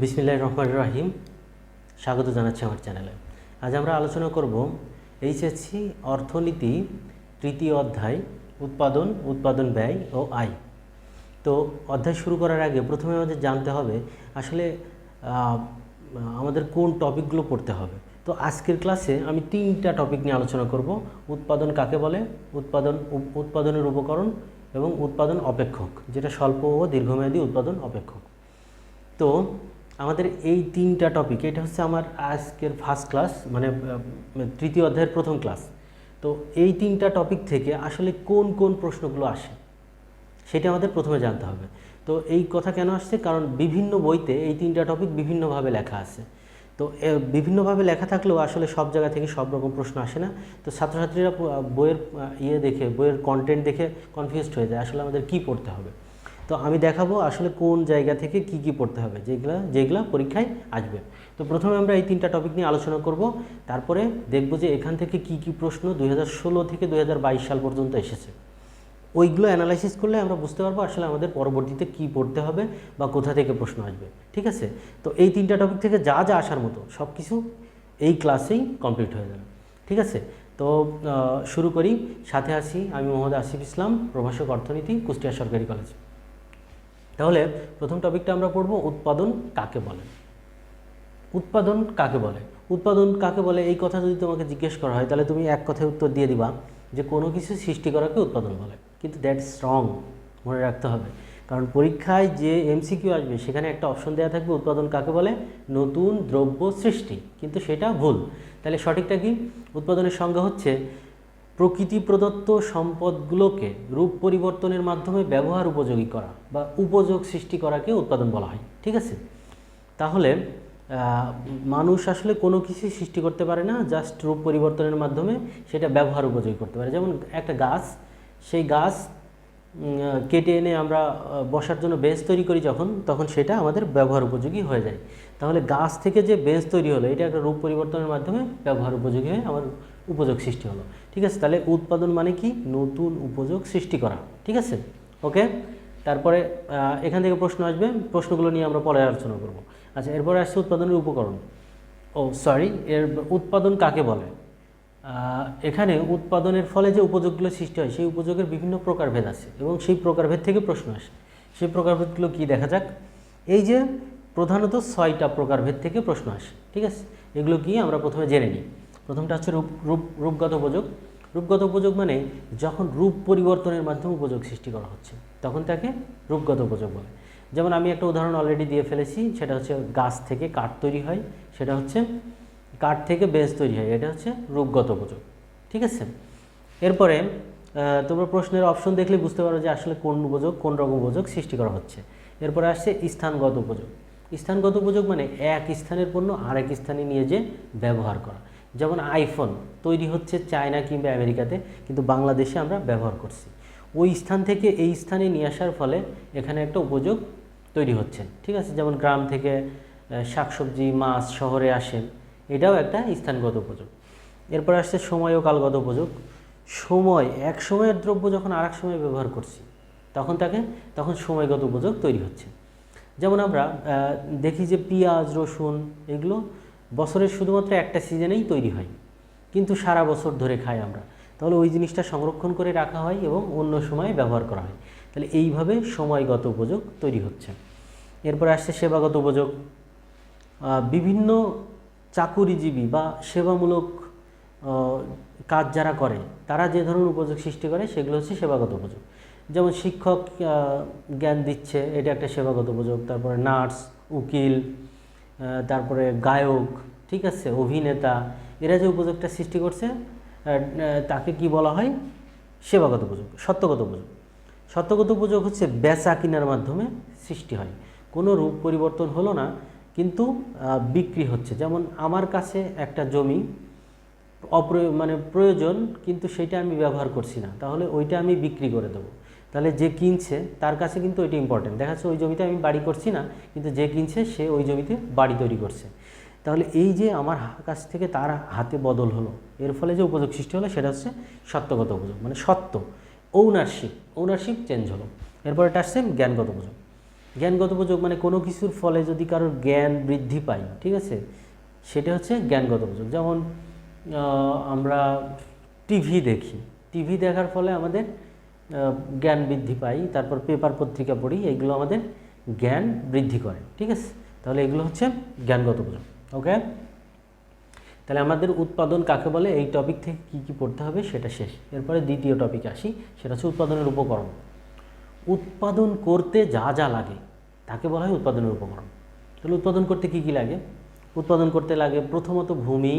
বিসমিল্লাহ রহমান রাহিম। স্বাগত জানাচ্ছি আমার চ্যানেলে। আজ আমরা আলোচনা করব এইচএসসি অর্থনীতি তৃতীয় অধ্যায়, উৎপাদন উৎপাদন ব্যয় ও আয়। তো অধ্যায় শুরু করার আগে প্রথমে আমাদের জানতে হবে আসলে আমাদের কোন টপিকগুলো পড়তে হবে। তো আজকের ক্লাসে আমি তিনটা টপিক নিয়ে আলোচনা করব। উৎপাদন কাকে বলে? উৎপাদন, উৎপাদনের উপকরণ এবং উৎপাদন অপেক্ষক, যেটা স্বল্প ও দীর্ঘমেয়াদী উৎপাদন অপেক্ষক। তো আমাদের এই তিনটা টপিক এটা হচ্ছে আমার আজকের ফার্স্ট ক্লাস মানে তৃতীয় অধ্যায়ের প্রথম ক্লাস তো এই তিনটা টপিক থেকে আসলে কোন কোন প্রশ্নগুলো আসে, সেটা আমাদের প্রথমে জানতে হবে। তো এই কথা কেন আসছে? কারণ বিভিন্ন বইতে এই তিনটা টপিক বিভিন্নভাবে লেখা আছে। তো বিভিন্নভাবে লেখা থাকলেও আসলে সব জায়গা থেকে সব রকম প্রশ্ন আসে না। তো ছাত্রছাত্রীরা বইয়ের ইয়ে দেখে, বইয়ের কন্টেন্ট দেখে কনফিউজড হয়ে যায়, আসলে আমাদের কি পড়তে হবে? তো আমি দেখাবো আসলে কোন জায়গা থেকে কি কি পড়তে হবে, যেগুলা যেগুলা পরীক্ষায় আসবে। তো প্রথমে আমরা এই তিনটা টপিক নিয়ে আলোচনা করব। তারপরে দেখব যে এখান থেকে কি কি প্রশ্ন দুই হাজার ষোলো থেকে দুই হাজার বাইশ সাল পর্যন্ত এসেছে। ওইগুলো অ্যানালাইসিস করলে আমরা বুঝতে পারব আসলে আমাদের পরবর্তীতে কি পড়তে হবে বা কোথা থেকে প্রশ্ন আসবে, ঠিক আছে? তো এই তিনটা টপিক থেকে যা যা আসার মতো সব কিছু এই ক্লাসেই কমপ্লিট হয়ে যাবে, ঠিক আছে? তো শুরু করি। সাথে আছি আমি মোহাম্মদ আসিফ ইসলাম, প্রভাষক অর্থনীতি, কুষ্টিয়া সরকারি কলেজ তাহলে প্রথম টপিকটা আমরা পড়ব উৎপাদন কাকে বলে? উৎপাদন কাকে বলে? উৎপাদন কাকে বলে? এই কথা যদি তোমাকে জিজ্ঞেস করা হয়, তাহলে তুমি এক কথায় উত্তর দিয়ে দিবা যে কোনো কিছু সৃষ্টি করাকে উৎপাদন বলে। কিন্তু দ্যাটস রং মনে রাখতে হবে। কারণ পরীক্ষায় যে এমসিকিউ আসবে, সেখানে একটা অপশন দেওয়া থাকবে উৎপাদন কাকে বলে? নতুন দ্রব্য সৃষ্টি। কিন্তু সেটা ভুল। তাহলে সঠিকটা কি? উৎপাদনের সংজ্ঞা হচ্ছে প্রকৃতি প্রদত্ত সম্পদগুলোকে রূপ পরিবর্তনের মাধ্যমে ব্যবহার উপযোগী করা বা উপযোগ সৃষ্টি করাকে উৎপাদন বলা হয়, ঠিক আছে? তাহলে মানুষ আসলে কোনো কিছু সৃষ্টি করতে পারে না জাস্ট রূপ পরিবর্তনের মাধ্যমে সেটা ব্যবহার উপযোগী করতে পারে। যেমন একটা গাছ, সেই গাছ কেটে এনে আমরা বসার জন্য বেঞ্চ তৈরি করি যখন, তখন সেটা আমাদের ব্যবহার উপযোগী হয়ে যায়। তাহলে গাছ থেকে যে বেঞ্চ তৈরি হলো, এটা একটা রূপ পরিবর্তনের মাধ্যমে ব্যবহার উপযোগী হয়ে আমার উপযোগ সৃষ্টি হলো। ঠিক আছে? তাহলে উৎপাদন মানে কি? নতুন উপযোগ সৃষ্টি করা। ঠিক আছে? ওকে তারপরে এখান থেকে প্রশ্ন আসবে। প্রশ্নগুলো নিয়ে আমরা পরে আলোচনা করব। আচ্ছা এরপরে আসছে উৎপাদনের উপকরণ। ও সরি এর উৎপাদন কাকে বলে? এখানে উৎপাদনের ফলে যে উপযোগগুলো সৃষ্টি হয়, সেই উপযোগের বিভিন্ন প্রকারভেদ আছে এবং সেই প্রকারভেদ থেকে প্রশ্ন আসে। সেই প্রকারভেদগুলো কি দেখা যাক? এই যে প্রধানত ছয়টা প্রকারভেদ থেকে প্রশ্ন আসে, ঠিক আছে? এগুলো কি আমরা প্রথমে জেনে নিই। প্রথমটা হচ্ছে রূপ রূপ, রূপগত উপযোগ। রূপগত উপযোগ মানে যখন রূপ পরিবর্তনের মাধ্যমে উপযোগ সৃষ্টি করা হচ্ছে, তখন তাকে রূপগত উপযোগ বলে। যেমন আমি একটা উদাহরণ অলরেডি দিয়ে ফেলেছি, সেটা হচ্ছে গাছ থেকে কাঠ তৈরি হয়, সেটা হচ্ছে কাঠ থেকে বেঞ্চ তৈরি হয়, এটা হচ্ছে রূপগত উপযোগ, ঠিক আছে? এরপরে তোমরা প্রশ্নের অপশন দেখলে বুঝতে পারো যে আসলে কোন উপযোগ, কোন রকম উপযোগ সৃষ্টি করা হচ্ছে। এরপরে আসছে স্থানগত উপযোগ। স্থানগত উপযোগ মানে এক স্থানের পণ্য আরেক স্থানে নিয়ে যে ব্যবহার করা। যেমন আইফোন তৈরি হচ্ছে চায়না কিংবা আমেরিকাতে, কিন্তু বাংলাদেশে আমরা ব্যবহার করছি। ওই স্থান থেকে এই স্থানে নিয়ে আসার ফলে এখানে একটা উপযোগ তৈরি হচ্ছে। ঠিক আছে? যেমন গ্রাম থেকে শাকসবজি, মাছ শহরে আসেন এটাও একটা স্থানগত উপযোগ। এরপর আসছে সময় ও কালগত উপযোগ। সময়, এক সময়ের দ্রব্য যখন আর সময় ব্যবহার করছি, তখন তাকে, তখন সময়গত উপযোগ তৈরি হচ্ছে। যেমন আমরা দেখি যে পেঁয়াজ, রসুন, এগুলো বছরের শুধুমাত্র একটা সিজনেই তৈরি হয়। কিন্তু সারা বছর ধরে খাই আমরা। তাহলে ওই জিনিসটা সংরক্ষণ করে রাখা হয় এবং অন্য সময় ব্যবহার করা হয়। তাহলে এইভাবে সময়গত উপযোগ তৈরি হচ্ছে। এরপরে আসছে সেবাগত উপযোগ। বিভিন্ন চাকুরিজীবী বা সেবামূলক কাজ যারা করে, তারা যে ধরনের উপযোগ সৃষ্টি করে, সেগুলো হচ্ছে সেবাগত উপযোগ। যেমন শিক্ষক জ্ঞান দিচ্ছে, এটা একটা সেবাগত উপযোগ তারপরে নার্স, উকিল তারপরে গায়ক, ঠিক আছে, অভিনেতা, এরা যে উপযোগটা সৃষ্টি করছে তাকে কি বলা হয়? সেবাগত উপযোগ সত্যগত উপযোগ সত্যগত উপযোগ হচ্ছে বেচা কিনার মাধ্যমে সৃষ্টি হয়। কোনো রূপ পরিবর্তন হলো না, কিন্তু বিক্রি হচ্ছে। যেমন আমার কাছে একটা জমি, অপ্রয় মানে প্রয়োজন, কিন্তু সেটা আমি ব্যবহার করছি না, তাহলে ওইটা আমি বিক্রি করে দেবো। তাহলে যে কিনছে তার কাছে কিন্তু ওইটা ইম্পর্টেন্ট দেখা যাচ্ছে ওই জমিতে আমি বাড়ি করছি না, কিন্তু যে কিনছে সে ওই জমিতে বাড়ি তৈরি করছে। তাহলে এই যে আমার কাছ থেকে তার হাতে বদল হলো, এর ফলে যে উপযোগ সৃষ্টি হলো সেটা হচ্ছে সত্যগত উপযোগ মানে সত্য। ওনারশিপ ওনারশিপ চেঞ্জ হলো। এরপর এটা আসছে জ্ঞানগত উপযোগ। জ্ঞানগত উপযোগ মানে কোনো কিছুর ফলে যদি কারোর জ্ঞান বৃদ্ধি পায় ঠিক আছে? সেটা হচ্ছে জ্ঞানগত উপযোগ। যেমন আমরা টিভি দেখি। টিভি দেখার ফলে আমাদের জ্ঞান বৃদ্ধি পাই, তারপর পেপার পত্রিকা পড়ি, এগুলো আমাদের জ্ঞান বৃদ্ধি করে, ঠিক আছে? তাহলে এগুলো হচ্ছে জ্ঞানগত উপযোগ ওকে তাহলে আমাদের উৎপাদন কাকে বলে? এই টপিক থেকে কী কী পড়তে হবে সেটা শেষ। এরপরে দ্বিতীয় টপিকে আসি, সেটা হচ্ছে উৎপাদনের উপকরণ। উৎপাদন করতে যা যা লাগে, তাকে বলা হয় উৎপাদনের উপকরণ। তাহলে উৎপাদন করতে কী কী লাগে? উৎপাদন করতে লাগে প্রথমত ভূমি,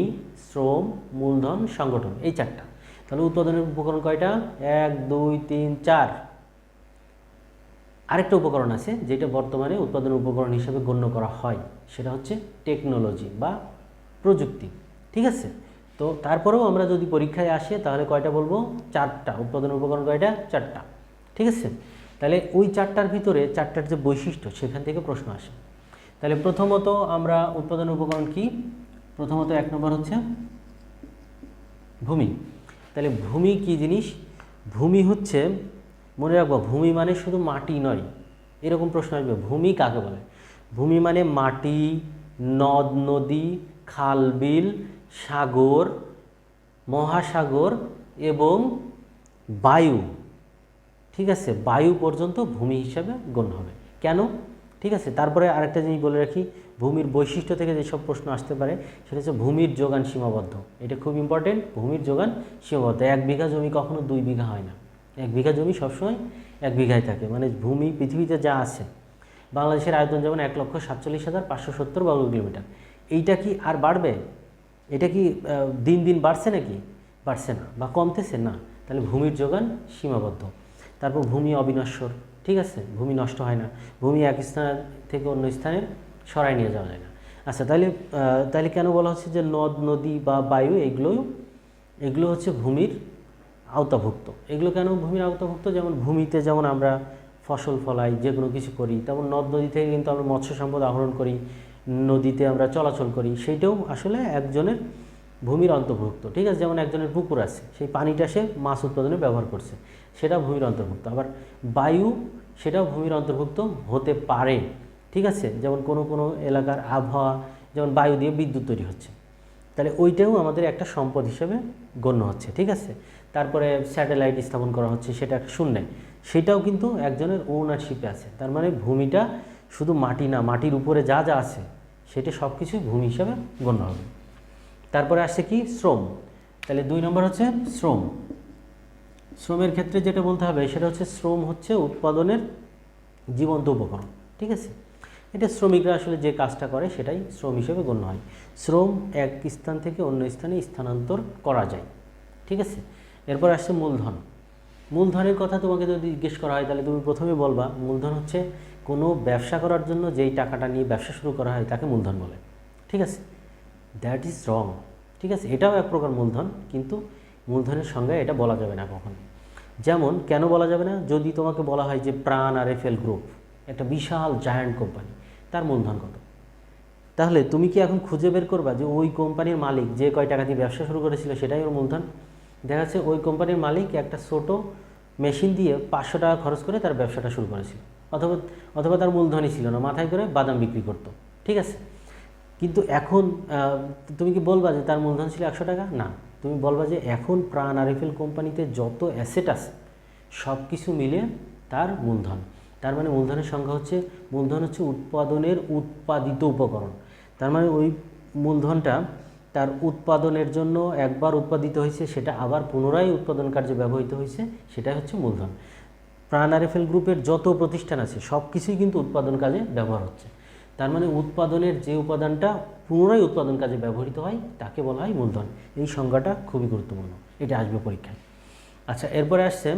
শ্রম, মূলধন, সংগঠন, এই চারটা। তাহলে উৎপাদনের উপকরণ কয়টা? এক, দুই, তিন, চার। আরেকটা উপকরণ আছে, যেটা বর্তমানে উৎপাদনের উপকরণ হিসেবে গণ্য করা হয়। সেটা হচ্ছে টেকনোলজি বা প্রযুক্তি। ঠিক আছে? তো তারপরেও আমরা যদি পরীক্ষায় আসে, তাহলে কয়টা বলব? চারটা। উৎপাদন উপকরণ কয়টা? চারটা। ঠিক আছে? তাহলে ওই চারটার ভিতরে চারটার যে বৈশিষ্ট্য, সেখান থেকে প্রশ্ন আসে। তাহলে প্রথমত আমরা উৎপাদন উপকরণ কি? প্রথমত এক নম্বর হচ্ছে ভূমি। তাহলে ভূমি কি জিনিস? ভূমি হচ্ছে, মনে রাখব, ভূমি মানে শুধু মাটি নয়। এরকম প্রশ্ন আসবে, ভূমি কাকে বলে? ভূমি মানে মাটি, নদ, নদী, খাল, বিল, সাগর, মহাসাগর এবং বায়ু। ঠিক আছে, বায়ু পর্যন্ত ভূমি হিসাবে গণ্য হবে। কেন? ঠিক আছে, তারপরে আরেকটা জিনিস বলে রাখি ভূমির বৈশিষ্ট্য থেকে যেসব প্রশ্ন আসতে পারে, সেটা হচ্ছে ভূমির যোগান সীমাবদ্ধ। এটা খুব ইম্পর্টেন্ট ভূমির যোগান সীমাবদ্ধ। এক বিঘা জমি কখনো দুই বিঘা হয় না। এক বিঘা জমি সবসময় এক বিঘায় থাকে। মানে ভূমি, পৃথিবীতে যা আছে, বাংলাদেশের আয়তন যেমন এক লক্ষ সাতচল্লিশ হাজার পাঁচশো সত্তর বর্গ কিলোমিটার। এইটা কি আর বাড়বে? এটা কি দিন দিন বাড়ছে নাকি? বাড়ছে না বা কমতেছে? না। তাহলে ভূমির যোগান সীমাবদ্ধ। তারপর ভূমি অবিনশ্বর, ঠিক আছে? ভূমি নষ্ট হয় না। ভূমি এক স্থান থেকে অন্য স্থানে সরাই নিয়ে যাওয়া যায় না আচ্ছা তাহলে তাহলে কেন বলা হচ্ছে যে নদ, নদী বা বায়ু এগুলো এগুলো হচ্ছে ভূমির আওতাভুক্ত? এগুলো কেন ভূমির আওতাভুক্ত? যেমন ভূমিতে যেমন আমরা ফসল ফলাই যে কোনো কিছু করি, তেমন নদ, নদী থেকে কিন্তু আমরা মৎস্য সম্পদ আহরণ করি, নদীতে আমরা চলাচল করি, সেইটাও আসলে একজনের ভূমির অন্তর্ভুক্ত। ঠিক আছে, যেমন একজনের পুকুর আছে, সেই পানিটা সে মাছ উৎপাদনে ব্যবহার করছে সেটা ভূমির অন্তর্ভুক্ত। আবার বায়ু, সেটাও ভূমির অন্তর্ভুক্ত হতে পারে। ঠিক আছে? যেমন কোনো কোনো এলাকার আবহাওয়া, যেমন বায়ু দিয়ে বিদ্যুৎ তৈরি হচ্ছে। তাহলে ওইটাও আমাদের একটা সম্পদ হিসেবে গণ্য হচ্ছে, ঠিক আছে? তারপরে স্যাটেলাইট স্থাপন করা হচ্ছে, সেটা একটা শূন্যে। সেটাও কিন্তু একজনের ওনারশিপে আছে। তার মানে ভূমিটা শুধু মাটি না, মাটির উপরে যা যা আছে, সেটা সব কিছুই ভূমি হিসাবে গণ্য হবে। তারপরে আসছে কি? শ্রম। তাহলে দুই নম্বর হচ্ছে শ্রম। শ্রমের ক্ষেত্রে যেটা বলতে হবে, সেটা হচ্ছে শ্রম হচ্ছে উৎপাদনের জীবন্ত উপকরণ, ঠিক আছে? এটা শ্রমিকরা আসলে যে কাজটা করে সেটাই শ্রম হিসেবে গণ্য হয়। শ্রম এক স্থান থেকে অন্য স্থানে স্থানান্তর করা যায়। ঠিক আছে? এরপর আসছে মূলধন। মূলধনের কথা তোমাকে যদি জিজ্ঞেস করা হয়, তাহলে তুমি প্রথমে বলবা, মূলধন হচ্ছে কোনো ব্যবসা করার জন্য যেই টাকাটা নিয়ে ব্যবসা শুরু করা হয় তাকে মূলধন বলে। ঠিক আছে? দ্যাট ইজ রং ঠিক আছে? এটাও এক প্রকার মূলধন, কিন্তু মূলধনের সঙ্গে এটা বলা যাবে না কখনো। যেমন, কেন বলা যাবে না? যদি তোমাকে বলা হয় যে প্রাণ আর এফ এল গ্রুপ, একটা বিশাল জায়ান্ট কোম্পানি তার মূলধন কত? তাহলে তুমি কি এখন খুঁজে বের করবা যে ওই কোম্পানির মালিক যে কয় টাকা দিয়ে ব্যবসা শুরু করেছিল সেটাই ওর মূলধন? দেখা যাচ্ছে ওই কোম্পানির মালিক একটা ছোট মেশিন দিয়ে পাঁচশো টাকা খরচ করে তার ব্যবসাটা শুরু করেছিল। অথবা অথবা তার মূলধনই ছিল না, মাথায় করে বাদাম বিক্রি করতো। ঠিক আছে? কিন্তু এখন তুমি কি বলবা যে তার মূলধন ছিল একশো টাকা? না। তুমি বলবা যে এখন প্রাণ আরিফেল কোম্পানিতে যত অ্যাসেট আছে সব কিছু মিলে তার মূলধন। তার মানে মূলধনের সংখ্যা হচ্ছে, মূলধন হচ্ছে উৎপাদনের উৎপাদিত উপকরণ। তার মানে ওই মূলধনটা তার উৎপাদনের জন্য একবার উৎপাদিত হয়েছে, সেটা আবার পুনরায় উৎপাদন কার্যে ব্যবহৃত হয়েছে, সেটাই হচ্ছে মূলধন। প্রাণ গ্রুপের যত প্রতিষ্ঠান আছে, সব কিছুই কিন্তু উৎপাদন কাজে ব্যবহার হচ্ছে। তার মানে উৎপাদনের যে উপাদানটা পুনরায় উৎপাদন কাজে ব্যবহৃত হয়, তাকে বলা হয় মূলধন। এই সংজ্ঞাটা খুবই গুরুত্বপূর্ণ। এটা আসবে পরীক্ষায়। আচ্ছা এরপরে আসছে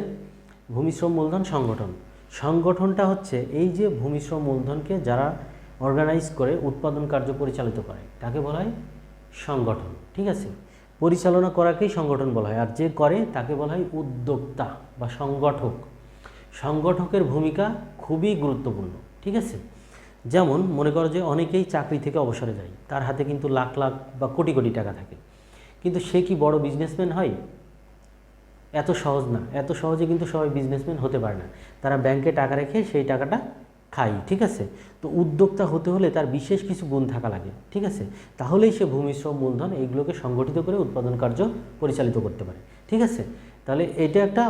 ভূমিশ্রম মূলধন সংগঠন। সংগঠনটা হচ্ছে এই যে ভূমিশ্রম মূলধনকে যারা অর্গানাইজ করে, উৎপাদন কার্য পরিচালিত করে, তাকে বলা হয় সংগঠন, ঠিক আছে? পরিচালনা করাকেই সংগঠন বলা হয়, আর যে করে তাকে বলা হয় উদ্যোক্তা বা সংগঠক। সংগঠকের ভূমিকা খুবই গুরুত্বপূর্ণ, ঠিক আছে? যেমন, মনে করো যে অনেকেই চাকরি থেকে অবসরে যায়, তার হাতে কিন্তু লাখ লাখ বা কোটি কোটি টাকা থাকে। কিন্তু সে কি বড় বিজনেসম্যান হয়? এত সহজ না। এত সহজে কিন্তু সবাই বিজনেসম্যান হতে পারে না। তারা ব্যাংকে টাকা রেখে সেই টাকাটা খাই ঠিক আছে? তো উদ্যোক্তা হতে হলে তার বিশেষ কিছু গুণ থাকা লাগে, ঠিক আছে? তাহলেই সে ভূমি, শ্রম, মূলধন এইগুলোকে সংগঠিত করে উৎপাদন কার্য পরিচালিত করতে পারে, ঠিক আছে? তাহলে এটা একটা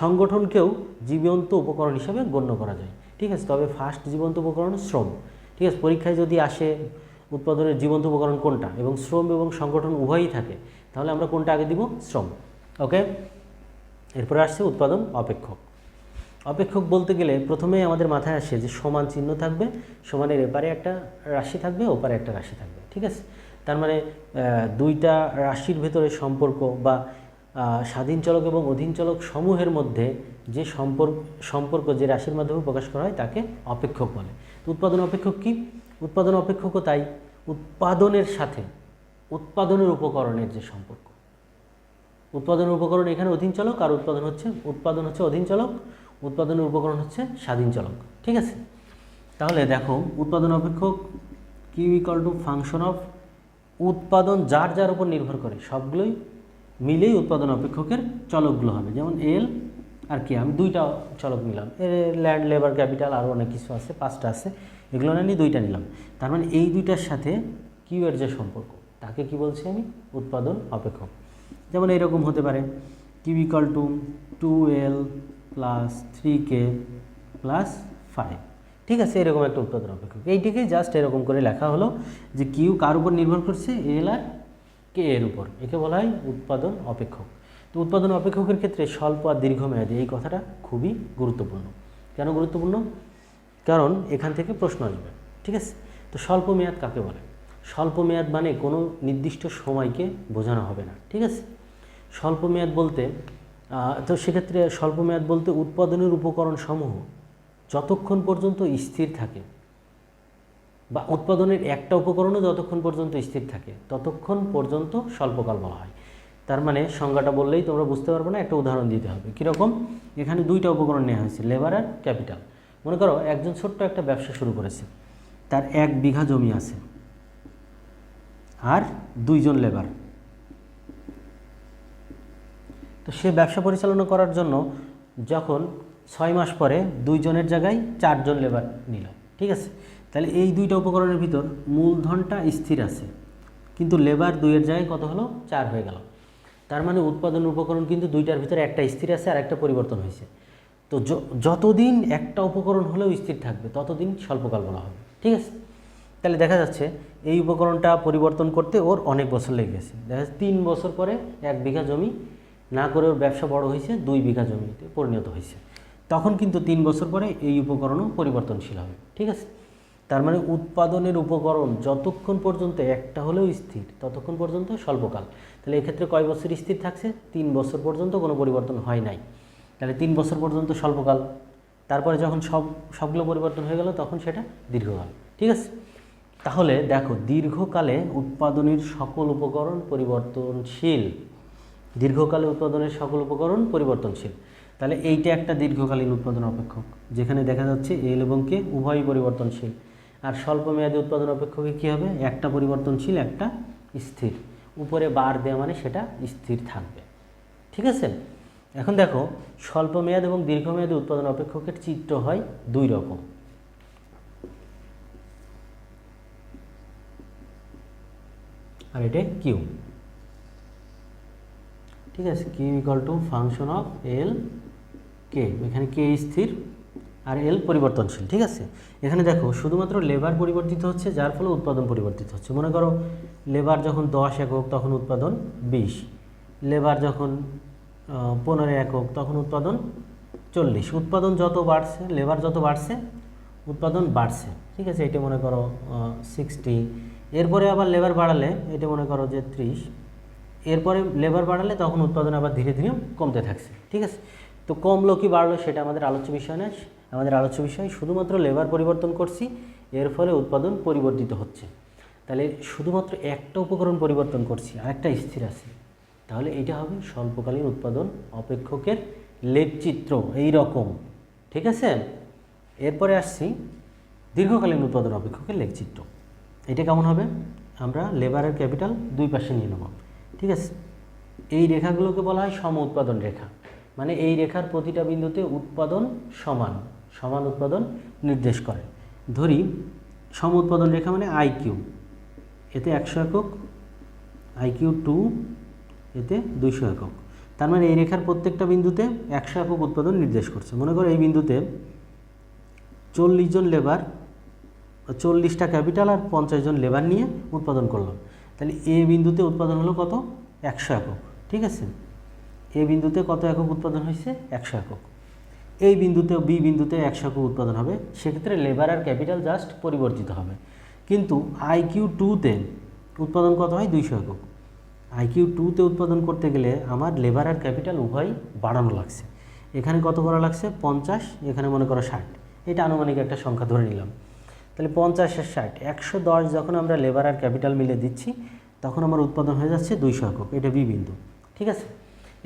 সংগঠনকেও জীবন্ত উপকরণ হিসেবে গণ্য করা যায়, ঠিক আছে? তবে ফার্স্ট জীবন্ত উপকরণ শ্রম, ঠিক আছে? পরীক্ষায় যদি আসে উৎপাদনের জীবন্ত উপকরণ কোনটা এবং শ্রম এবং সংগঠন উভয়ই থাকে, তাহলে আমরা কোনটা আগে দিব? শ্রম। ওকে এরপরে আসছে উৎপাদন অপেক্ষক। অপেক্ষক বলতে গেলে প্রথমেই আমাদের মাথায় আসে যে সমান চিহ্ন থাকবে, সমানের এপারে একটা রাশি থাকবে, ওপারে একটা রাশি থাকবে, ঠিক আছে? তার মানে দুইটা রাশির ভেতরে সম্পর্ক বা স্বাধীন চলক এবং অধীন চলক সমূহের মধ্যে যে সম্পর্ক সম্পর্ক যে রাশির মাধ্যমে প্রকাশ করা হয় তাকে অপেক্ষক বলে। তো উৎপাদন অপেক্ষক কি? উৎপাদন অপেক্ষকও তাই। উৎপাদনের সাথে উৎপাদনের উপকরণের যে সম্পর্ক। উৎপাদনের উপকরণ এখানে অধীন চলক আর উৎপাদন হচ্ছে উৎপাদন হচ্ছে অধীন চলক, উৎপাদনের উপকরণ হচ্ছে স্বাধীন চলক, ঠিক আছে? তাহলে দেখো, উৎপাদন অপেক্ষক Q equal to function of উৎপাদন যার যার উপর নির্ভর করে, সবগুলোই মিলেই উৎপাদন অপেক্ষকের চলকগুলো হবে, যেমন এল আর কি আমি দুইটা চলক নিলাম ল্যান্ড লেবার ক্যাপিটাল আরও অনেক কিছু আছে, পাঁচটা আছে, এগুলো নিয়ে দুইটা নিলাম, তার মানে এই দুইটার সাথে কিউ এর যে সম্পর্ক, তাকে কি বলছি আমি? উৎপাদন অপেক্ষক। যেমন এরকম হতে পারে। Q equal to two L plus three K plus five ঠিক আছে, এরকম একটা উৎপাদন অপেক্ষক এইটিকে জাস্ট এরকম করে লেখা হলো যে কিউ কার উপর নির্ভর করছে? এল আর কে এর উপর। একে বলা হয় উৎপাদন অপেক্ষক। তো উৎপাদন অপেক্ষকের ক্ষেত্রে স্বল্প আর দীর্ঘমেয়াদী এই কথাটা খুবই গুরুত্বপূর্ণ। কেন গুরুত্বপূর্ণ? কারণ এখান থেকে প্রশ্ন আসবে। ঠিক আছে? তো স্বল্প মেয়াদ কাকে বলে? স্বল্প মেয়াদ মানে কোনো নির্দিষ্ট সময়কে বোঝানো হবে না। ঠিক আছে? স্বল্প মেয়াদ বলতে তো সেক্ষেত্রে স্বল্প মেয়াদ বলতে উৎপাদনের উপকরণ সমূহ যতক্ষণ পর্যন্ত স্থির থাকে বা উৎপাদনের একটা উপকরণও যতক্ষণ পর্যন্ত স্থির থাকে, ততক্ষণ পর্যন্ত স্বল্পকাল বলা হয়। তার মানে সংজ্ঞাটা বললেই তোমরা বুঝতে পারবে না, একটা উদাহরণ দিতে হবে। কীরকম? এখানে দুইটা উপকরণ নেওয়া হয়েছে লেবার আর ক্যাপিটাল মনে করো একজন ছোট্ট একটা ব্যবসা শুরু করেছে, তার এক বিঘা জমি আছে, আর দুইজন লেবার তো সে ব্যবসা পরিচালনা করার জন্য যখন ছয় মাস পরে দুইজনের জায়গায় চারজন লেবার নিল, ঠিক আছে? তাহলে এই দুইটা উপকরণের ভিতর মূলধনটা স্থির আছে, কিন্তু লেবার দুইয়ের জায়গায় কত হলো? চার হয়ে গেল। তার মানে উৎপাদন উপকরণ কিন্তু দুইটার ভিতরে একটা স্থির আছে আর একটা পরিবর্তন হয়েছে। তো যতদিন একটা উপকরণ হলেও স্থির থাকবে, ততদিন স্বল্পকাল বলা হবে, ঠিক আছে? তাহলে দেখা যাচ্ছে এই উপকরণটা পরিবর্তন করতে ওর অনেক বছর লেগে গেছে। দেখা যাচ্ছে তিন বছর পরে এক বিঘা জমি না করে ওর ব্যবসা বড় হয়েছে, দুই বিঘা জমিতে পরিণত হয়েছে। তখন কিন্তু তিন বছর পরে এই উপকরণও পরিবর্তনশীল হবে, ঠিক আছে? তার মানে উৎপাদনের উপকরণ যতক্ষণ পর্যন্ত একটা হলেও স্থির, ততক্ষণ পর্যন্ত স্বল্পকাল। তাহলে এক্ষেত্রে কয় বছর স্থির থাকছে? তিন বছর পর্যন্ত কোনো পরিবর্তন হয় নাই। তাহলে তিন বছর পর্যন্ত স্বল্পকাল। তারপরে যখন সব, সবগুলো পরিবর্তন হয়ে গেল, তখন সেটা দীর্ঘকাল, ঠিক আছে? তাহলে দেখো, দীর্ঘকালে উৎপাদনের সকল উপকরণ পরিবর্তনশীল। দীর্ঘকালে উৎপাদনের সকল উপকরণ পরিবর্তনশীল। তাহলে এইটা একটা দীর্ঘকালীন উৎপাদন অপেক্ষক, যেখানে দেখা যাচ্ছে এল এবং কে উভয়ই পরিবর্তনশীল। আর স্বল্প মেয়াদী উৎপাদন অপেক্ষকে কী হবে? একটা পরিবর্তনশীল, একটা স্থির। উপরে বার দেওয়া মানে সেটা স্থির থাকবে। ঠিক আছে? এখন দেখো স্বল্প মেয়াদ এবং দীর্ঘমেয়াদী উৎপাদন অপেক্ষকের চিত্র হয় দুই রকম। আর এটা কিউ। ঠিক আছে Q to function of L K এখানে কে স্থির আর এল পরিবর্তনশীল, ঠিক আছে? এখানে দেখো, শুধুমাত্র লেবার পরিবর্তিত হচ্ছে, যার ফলে উৎপাদন পরিবর্তিত হচ্ছে। মনে করো লেবার যখন দশ একক, তখন উৎপাদন বিশ। লেবার যখন পনেরো একক, তখন উৎপাদন চল্লিশ। উৎপাদন যত বাড়ছে লেবার যত বাড়ছে, উৎপাদন বাড়ছে। ঠিক আছে, এটা মনে করো সিক্সটি এরপরে আবার লেবার বাড়ালে, এটা মনে করো যে ত্রিশ। এরপরে লেবার বাড়ালে তখন উৎপাদন আবার ধীরে ধীরে কমতে থাকছে, ঠিক আছে? তো কমলো কি বাড়লো সেটা আমাদের আলোচ্য বিষয় না আমাদের আলোচ্য বিষয় শুধুমাত্র লেবার পরিবর্তন করছি, এর ফলে উৎপাদন পরিবর্তিত হচ্ছে। তাহলে শুধুমাত্র একটা উপকরণ পরিবর্তন করছি, আরেকটা স্থির আছে। তাহলে এটা হবে স্বল্পকালীন উৎপাদন অপেক্ষকের লেখচিত্র এই রকম, ঠিক আছে? এরপরে আসছি দীর্ঘকালীন উৎপাদন অপেক্ষকের লেখচিত্র এটা কেমন হবে? আমরা লেবারের ক্যাপিটাল দুই পাশে নিয়ে নেব। ঠিক আছে? এই রেখাগুলোকে বলা হয় সম উৎপাদন রেখা। মানে এই রেখার প্রতিটা বিন্দুতে উৎপাদন সমান সমান উৎপাদন নির্দেশ করে। ধরি, সম উৎপাদন রেখা মানে আই কিউ এতে একশো একক আই কিউ টু এতে দুইশো একক। তার মানে এই রেখার প্রত্যেকটা বিন্দুতে একশো একক উৎপাদন নির্দেশ করছে। মনে করো এই বিন্দুতে চল্লিশ জন লেবার চল্লিশটা ক্যাপিটাল আর পঞ্চাশ জন লেবার নিয়ে উৎপাদন করলাম। তাহলে এ বিন্দুতে উৎপাদন হলো কত? একশো একক। ঠিক আছে? এ বিন্দুতে কত একক উৎপাদন হয়েছে? একশো একক। এই বিন্দুতে, বি বিন্দুতে একশো একক উৎপাদন হবে। সেক্ষেত্রে লেবার আর ক্যাপিটাল জাস্ট পরিবর্তিত হবে। কিন্তু আইকিউ টুতে উৎপাদন কত হয়? দুইশো একক। আইকিউ টুতে উৎপাদন করতে গেলে আমার লেবার আর ক্যাপিটাল উভয় বাড়ানো লাগছে। এখানে কত করা লাগছে? পঞ্চাশ, এখানে মনে করো ষাট। এটা আনুমানিক একটা সংখ্যা ধরে নিলাম। তাহলে পঞ্চাশ আর ষাট। একশো দশ যখন আমরা লেবার আর ক্যাপিটাল মিলে দিচ্ছি, তখন আমার উৎপাদন হয়ে যাচ্ছে দুইশো একক। এটা বি বিন্দু। ঠিক আছে?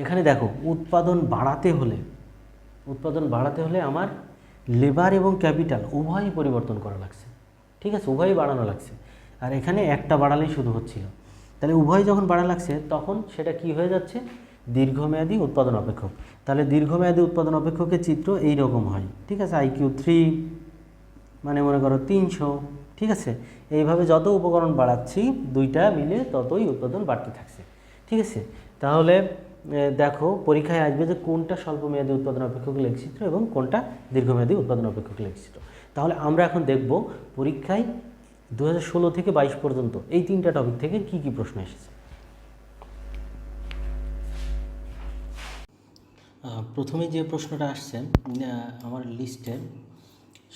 এখানে দেখো, উৎপাদন বাড়াতে হলে, উৎপাদন বাড়াতে হলে আমার লেবার এবং ক্যাপিটাল উভয়ই পরিবর্তন করা লাগছে। ঠিক আছে? উভয়ই বাড়ানো লাগছে। আর এখানে একটা বাড়ালেই শুধু হচ্ছিল। তাহলে উভয় যখন বাড়া লাগছে, তখন সেটা কি হয়ে যাচ্ছে? দীর্ঘমেয়াদী উৎপাদন অপেক্ষক। তাহলে দীর্ঘমেয়াদী উৎপাদন অপেক্ষকের চিত্র এই রকম হয়। ঠিক আছে? আইকিউ থ্রি মানে মনে করো তিনশো, ঠিক আছে? এইভাবে যত উপকরণ বাড়াচ্ছি, দুইটা মিলে ততই উৎপাদন বাড়তে থাকছে, ঠিক আছে? তাহলে দেখো, পরীক্ষায় আসবে যে কোনটা স্বল্পমেয়াদী উৎপাদন অপেক্ষক লেখচিত্র এবং কোনটা দীর্ঘমেয়াদী উৎপাদন অপেক্ষক লেখচিত্র তাহলে আমরা এখন দেখব পরীক্ষায় দু ষোলো থেকে বাইশ পর্যন্ত এই তিনটা টপিক থেকে কি কি প্রশ্ন এসেছে। প্রথমে যে প্রশ্নটা আসছে আমার লিস্টে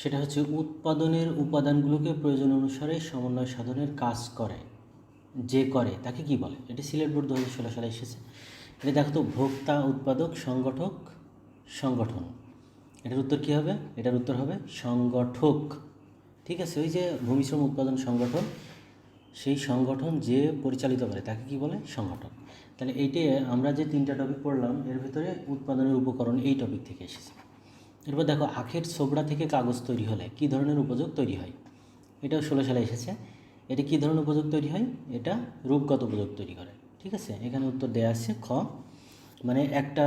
সেটা হচ্ছে উৎপাদনের উপাদানগুলোকে প্রয়োজন অনুসারে সমন্বয় সাধনের কাজ করে, যে করে, তাকে কি বলে? এটি সিলেট বোর্ড দু হাজার ষোলো সালে এসেছে। এটা দেখো তো, ভোক্তা, উৎপাদক, সংগঠক, সংগঠন। এটার উত্তর কী হবে? এটার উত্তর হবে সংগঠক। ঠিক আছে, ওই যে ভূমিশ্রম উৎপাদন সংগঠন, সেই সংগঠন যে পরিচালিত করে, তাকে কি বলে? সংগঠন তাহলে এইটে আমরা যে তিনটা টপিক পড়লাম, এর ভিতরে উৎপাদনের উপকরণ এই টপিক থেকে এসেছে। এরপর দেখো, আখের ছোবড়া থেকে কাগজ তৈরি হলে কি ধরনের উপযোগ তৈরি হয়? এটাও ষোলো সালে এসেছে। এটা কি ধরনের উপযোগ তৈরি হয়? এটা রূপগত উপযোগ তৈরি করে, ঠিক আছে? এখানে উত্তর দেওয়া আছে খ মানে একটা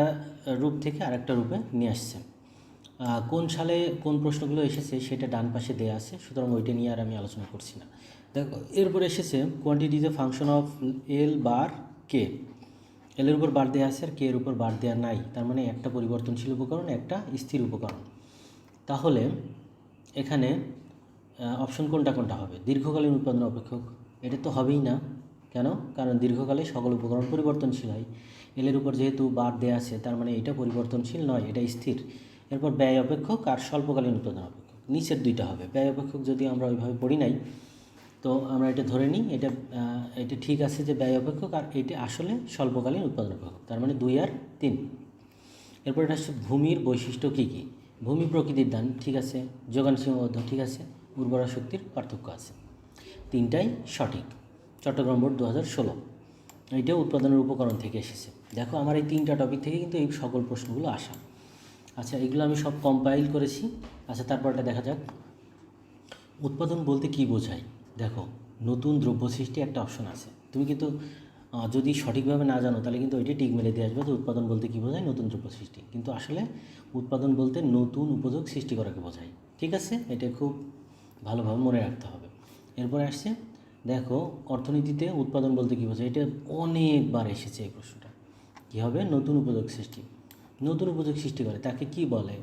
রূপ থেকে আরেকটা রূপে নিয়ে আসছে। কোন সালে কোন প্রশ্নগুলো এসেছে সেটা ডান পাশে দেওয়া আছে, সুতরাং ওইটা নিয়ে আর আমি আলোচনা করছি না। দেখো, এরপর এসেছে quantity is a function of L bar K L এর উপর বার দেওয়া আছে আর কে এর উপর বার দেওয়া নাই। তার মানে একটা পরিবর্তনশীল উপকরণ, একটা স্থির উপকরণ। তাহলে এখানে অপশন কোনটা কোনটা হবে? দীর্ঘকালীন উৎপাদন অপেক্ষক। এটা তো হবেই না। কেন? কারণ দীর্ঘকালে সকল উপকরণ পরিবর্তনশীল হয়। এলের উপর যেহেতু বার দেওয়া আছে, তার মানে এটা পরিবর্তনশীল নয়, এটা স্থির। এরপর ব্যয় অপেক্ষক আর স্বল্পকালীন উৎপাদন অপেক্ষক। নিচের দুইটা হবে। ব্যয় অপেক্ষক যদি আমরা ওইভাবে পড়ি নাই তো আমরা এটা ধরে নিই, এটা এটা ঠিক আছে যে ব্যয় অপেক্ষক আর এটা আসলে স্বল্পকালীন উৎপাদন অপেক্ষক, তার মানে দুই আর তিন। এরপর এটা হচ্ছে ভূমির বৈশিষ্ট্য কী কী? ভূমি প্রকৃতির দান, ঠিক আছে, যোগান সীমাবদ্ধ, ঠিক আছে, উর্বরা শক্তির পার্থক্য আছে। তিনটাই সঠিক। চট্টগ্রাম বোর্ড দু হাজার ষোলো। এইটাও উৎপাদনের উপকরণ থেকে এসেছে। দেখো আমার এই তিনটা টপিক থেকে কিন্তু এই সকল প্রশ্নগুলো আসা। আচ্ছা এগুলো আমি সব কম্পাইল করেছি। আচ্ছা তারপরটা দেখা যাক। উৎপাদন বলতে কি বোঝায়? দেখো, নতুন দ্রব্য সৃষ্টি একটা অপশন আছে। তুমি কিন্তু যদি সঠিকভাবে না জানো, তাহলে কিন্তু ওইটা টিক মেরে দিয়ে আসবে যে উৎপাদন বলতে কী বোঝায়? নতুন দ্রব্য সৃষ্টি কিন্তু আসলে উৎপাদন বলতে নতুন উপযোগ সৃষ্টি করাকে বোঝায়। ঠিক আছে? এটা খুব ভালোভাবে মনে রাখতে হবে। এরপরে আসছে, দেখো, অর্থনীতিতে উৎপাদন বলতে কী বোঝায়? এটা অনেকবার এসেছে এই প্রশ্নটা। কী হবে? নতুন উপযোগ সৃষ্টি। নতুন উপযোগ সৃষ্টি করে, তাকে কি বলে?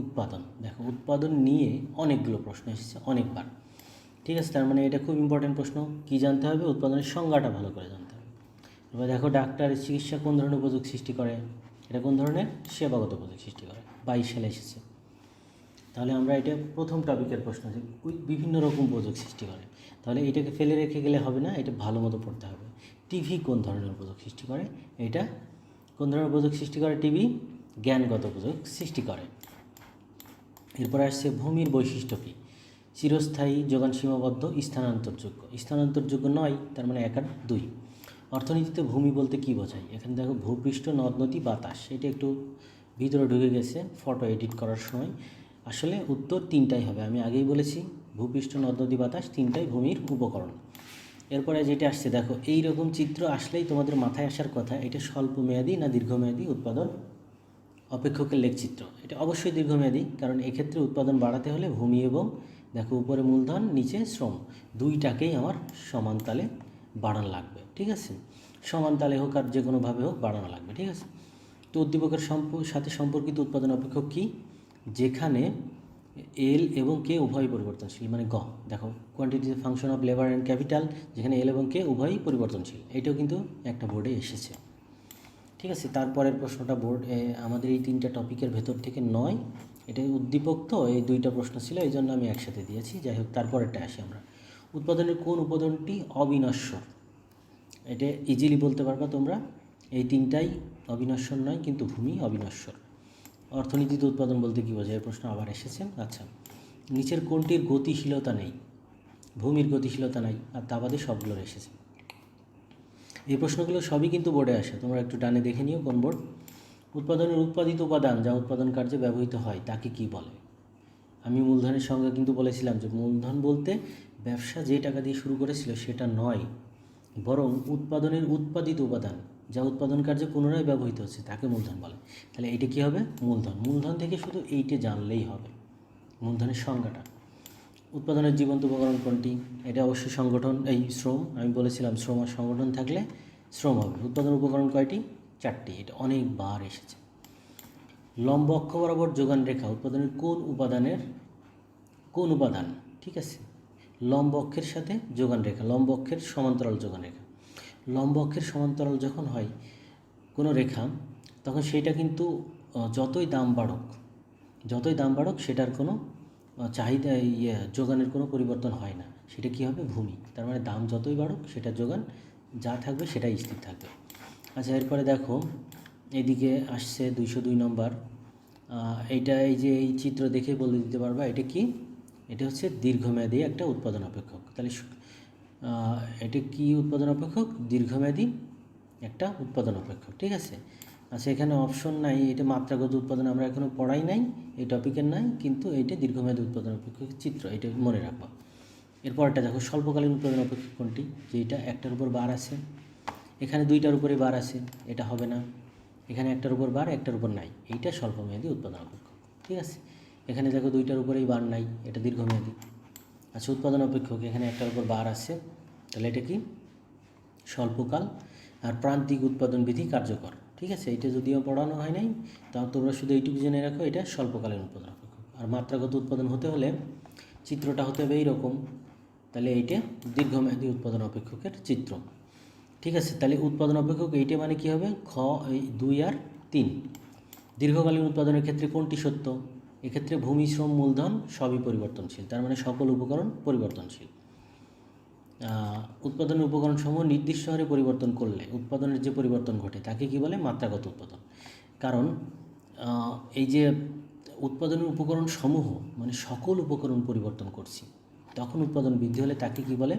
উৎপাদন। দেখো, উৎপাদন নিয়ে অনেকগুলো প্রশ্ন এসেছে, অনেকবার। ঠিক আছে, তার মানে এটা খুব ইম্পর্টেন্ট প্রশ্ন। কি জানতে হবে? উৎপাদনের সংজ্ঞাটা ভালো করে জানতে হবে। এবার দেখো, ডাক্তার চিকিৎসা কোন ধরনের উপযোগ সৃষ্টি করে? এটা কোন ধরনের? সেবাগত উপযোগ সৃষ্টি করে। বাইশ সালে এসেছে। তাহলে আমরা এটা প্রথম টপিকের প্রশ্ন ওই বিভিন্ন রকম উপযোগ সৃষ্টি করে। তাহলে এটাকে ফেলে রেখে গেলে হবে না, এটা ভালো মতো পড়তে হবে। টিভি কোন ধরনের উপযোগ সৃষ্টি করে? এটা কোন ধরনের উপযোগ সৃষ্টি করে? টিভি জ্ঞানগত উপযোগ সৃষ্টি করে। এরপরে আসছে ভূমির বৈশিষ্ট্য কী? চিরস্থায়ী যোগান সীমাবদ্ধ, স্থানান্তরযোগ্য। স্থানান্তরযোগ্য নয়, তার মানে এক আর দুই। অর্থনীতিতে ভূমি বলতে কী বোঝায়? এখানে দেখো ভূপৃষ্ঠ, নদ, নদী, বাতাস। এটা একটু ভিতরে ঢুকে গেছে ফটো এডিট করার সময়। আসলে উত্তর তিনটাই হবে। আমি আগেই বলেছি, ভূপৃষ্ঠ, নদ, নদী, বাতাস তিনটাই ভূমির উপকরণ। এরপরে যেটা আসছে, দেখো এই রকম চিত্র আসলেই তোমাদের মাথায় আসার কথা, এটা স্বল্প মেয়াদী না দীর্ঘমেয়াদী উৎপাদন অপেক্ষকের লেখচিত্র? এটা অবশ্যই দীর্ঘমেয়াদী, কারণ এক্ষেত্রে উৎপাদন বাড়াতে হলে ভূমি এবং দেখো, উপরে মূলধন, নিচে শ্রম। দুইটাকেই আমার সমানতালে বাড়ানো লাগবে, ঠিক আছে? সমানতালে হোক আর যে কোনোভাবে হোক বাড়ানো লাগবে, ঠিক আছে? তো উদ্দীপকের সম্প, সাথে সম্পর্কিত উৎপাদন অপেক্ষক কী? যেখানে এল এবং কে উভয়ই পরিবর্তনশীল মানে গ। দেখো quantity function of labour and capital যেখানে এল এবং কে উভয়ই পরিবর্তনশীল। এটাও কিন্তু একটা বোর্ডে এসেছে, ঠিক আছে? তারপরের প্রশ্নটা বোর্ড আমাদের এই তিনটা টপিকের ভেতর থেকে নয়। এটা উদ্দীপক তো, এই দুইটা প্রশ্ন ছিল, এই জন্য আমি একসাথে দিয়েছি। যাই হোক তারপরেরটা আসি আমরা। উৎপাদনের কোন উপাদানটি অবিনশ্বর? এটা ইজিলি বলতে পারবা তোমরা। এই তিনটাই অবিনশ্বর নয়, কিন্তু ভূমি অবিনশ্বর। অর্থনীতিতে উৎপাদন বলতে কী বোঝায়? প্রশ্ন আবার এসেছেন আচ্ছা নিচের কোনটির গতিশীলতা নেই? ভূমির গতিশীলতা নাই, আর তা বাদে সবগুলোর এসেছে। এই প্রশ্নগুলো সবই কিন্তু বোর্ডে আসে। তোমরা একটু ডানে দেখে নিও কোন বোর্ড উৎপাদনের উৎপাদিত উপাদান যা উৎপাদন কার্যে ব্যবহৃত হয়, তাকে কি বলে? আমি মূলধনের সংজ্ঞা কিন্তু বলেছিলাম যে মূলধন বলতে ব্যবসা যে টাকা দিয়ে শুরু করেছিল সেটা নয়, বরং উৎপাদনের উৎপাদিত উপাদান যা উৎপাদন কার্যে পুনরায় ব্যবহৃত হচ্ছে, তাকে মূলধন বলে। তাহলে এইটা কী হবে? মূলধন। মূলধন থেকে শুধু এইটা জানলেই হবে। মূলধনের সংজ্ঞাটা। উৎপাদনের জীবন্ত উপকরণ কোনটি? এটা অবশ্যই সংগঠন, এই শ্রম, আমি বলেছিলাম শ্রম আর সংগঠন থাকলে শ্রম হবে। উৎপাদন উপকরণ কয়টি? চারটি, এটা অনেকবার এসেছে। লম্ব অক্ষ বরাবর যোগান রেখা উৎপাদনের কোন উপাদানের, কোন উপাদান, ঠিক আছে? লম্ব অক্ষের সাথে যোগান রেখা, লম্ব অক্ষের সমান্তরাল যোগান রেখা। লম্ব অক্ষের সমান্তরাল যখন হয় কোনো রেখা, তখন সেটা কিন্তু যতই দাম বাড়ুক, যতই দাম বাড়ুক সেটার কোনো চাহিদা ইয়ে যোগানের কোনো পরিবর্তন হয় না। সেটা কী হবে? ভূমি। তার মানে দাম যতই বাড়ুক সেটার যোগান যা থাকবে সেটাই স্থির থাকবে। আচ্ছা এরপরে দেখো, এদিকে আসছে দুইশো দুই নম্বর। এইটা এই যে এই চিত্র দেখে বলে দিতে পারবা, এটা কি? এটা হচ্ছে দীর্ঘমেয়াদী একটা উৎপাদন অপেক্ষক। তাহলে এটা কি উৎপাদন অপেক্ষক? দীর্ঘমেয়াদী একটা উৎপাদন অপেক্ষক, ঠিক আছে? আচ্ছা এখানে অপশন নাই, এটা মাত্রাগত উৎপাদন আমরা এখনও পড়াই নাই, এই টপিকের নাই, কিন্তু এইটা দীর্ঘমেয়াদী উৎপাদন অপেক্ষক চিত্র, এটা মনে রাখবা। এরপরটা দেখো, স্বল্পকালীন উৎপাদন অপেক্ষক কোনটি? যেটা একটার উপর বার আছে। এখানে দুইটার উপরে বার আছে, এটা হবে না। এখানে একটার উপর বার, একটার উপর নাই। এইটা স্বল্পমেয়াদী উৎপাদন অপেক্ষক ঠিক আছে? এখানে দেখো দুইটার উপরেই বার নাই, এটা দীর্ঘমেয়াদী। আচ্ছা উৎপাদন অপেক্ষক, এখানে একটার উপর বার আছে। তাহলে এটা কি? স্বল্পকাল আর প্রান্তিক উৎপাদন বিধি কার্যকর। ঠিক আছে? এটা যদিও পড়ানো হয় নাই তাও তোমরা শুধু এইটুকু জেনে রাখো, এটা স্বল্পকালীন উৎপাদন অপেক্ষক আর মাত্রাগত উৎপাদন হতে হলে চিত্রটা হতে হবে এইরকম। তাহলে এইটা দীর্ঘমেয়াদী উৎপাদন অপেক্ষকের চিত্র। ঠিক আছে, তাহলে উৎপাদন অপেক্ষক এইটা মানে কী হবে? খ, এই দুই আর তিন। দীর্ঘকালীন উৎপাদনের ক্ষেত্রে কোনটি সত্য? এক্ষেত্রে ভূমি, শ্রম, মূলধন সবই পরিবর্তনশীল, তার মানে সকল উপকরণ পরিবর্তনশীল। উৎপাদনের উপকরণ সমূহ নির্দিষ্ট হারে পরিবর্তন করলে, উৎপাদনের যে পরিবর্তন ঘটে, তাকে কি বলে? মাত্রাগত উৎপাদন। কারণ এই যে উৎপাদনের উপকরণ সমূহ মানে সকল উপকরণ পরিবর্তন করছি, তখন উৎপাদন বৃদ্ধি হলে তাকে কি বলে?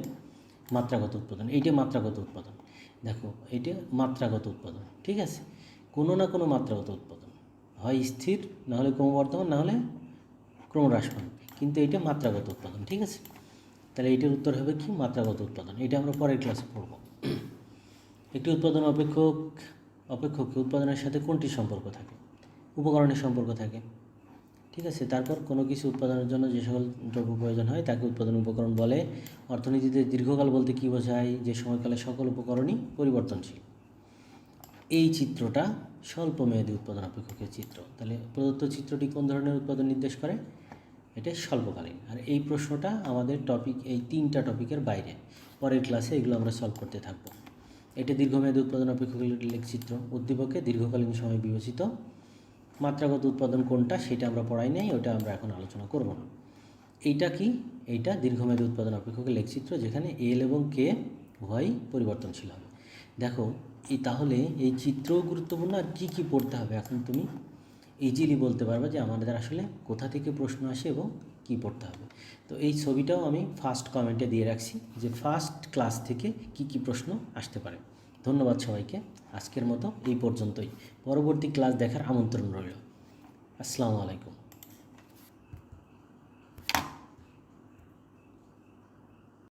মাত্রাগত উৎপাদন। এইটা মাত্রাগত উৎপাদন। দেখো, এইটা মাত্রাগত উৎপাদন, ঠিক আছে? কোনো না কোনো মাত্রাগত উৎপাদন। হয় স্থির নাহলে ক্রমবর্ধমান নাহলে ক্রমহ্রাসমান। কিন্তু এইটা মাত্রাগত উৎপাদন, ঠিক আছে? তাহলে এটার উত্তর হবে কি? মাত্রাগত উৎপাদন। এটা আমরা পরের ক্লাসে পড়ব। একটি উৎপাদন অপেক্ষক, অপেক্ষককে উৎপাদনের সাথে কোনটি সম্পর্ক থাকে? উপকরণের সম্পর্ক থাকে। ঠিক আছে, তারপর কোনো কিছু উৎপাদনের জন্য যে সকল দ্রব্য প্রয়োজন হয় তাকে উৎপাদন উপকরণ বলে। অর্থনীতিতে দীর্ঘকাল বলতে কী বোঝায়? যে সময়কালে সকল উপকরণই পরিবর্তনশীল। এই চিত্রটা স্বল্প মেয়াদী উৎপাদন অপেক্ষকের চিত্র। তাহলে প্রদত্ত চিত্রটি কোন ধরনের উৎপাদন নির্দেশ করে? এটা স্বল্পকালীন। আর এই প্রশ্নটা আমাদের টপিক এই তিনটা টপিকের বাইরে। পরের ক্লাসে এগুলো আমরা সলভ করতে থাকব। এটা দীর্ঘমেয়াদী উৎপাদন অপেক্ষকের লেখচিত্র। উদ্দীপকে দীর্ঘকালীন সময় বিবেচিত মাত্রাগত উৎপাদন কোনটা সেটা আমরা পড়াই নাই ওটা আমরা এখন আলোচনা করব। না এইটা কি? এইটা দীর্ঘমেয়াদী উৎপাদন অপেক্ষকের লেখচিত্র যেখানে এল এবং কে উভয়ই পরিবর্তনশীল হবে। দেখো, এই তাহলে এই চিত্রও গুরুত্বপূর্ণ আর কী কী পড়তে হবে এখন তুমি? ইজিলি বলতে পারবে যে আমাদের আসলে কোথা থেকে প্রশ্ন আসে এবং কী পড়তে হবে। তো এই ছবিটাও আমি ফার্স্ট কমেন্টে দিয়ে রাখছি যে ফার্স্ট ক্লাস থেকে কি কি প্রশ্ন আসতে পারে। ধন্যবাদ সবাইকে, আজকের মতো এই পর্যন্তই। পরবর্তী ক্লাস দেখার আমন্ত্রণ রইল। আসসালামু আলাইকুম।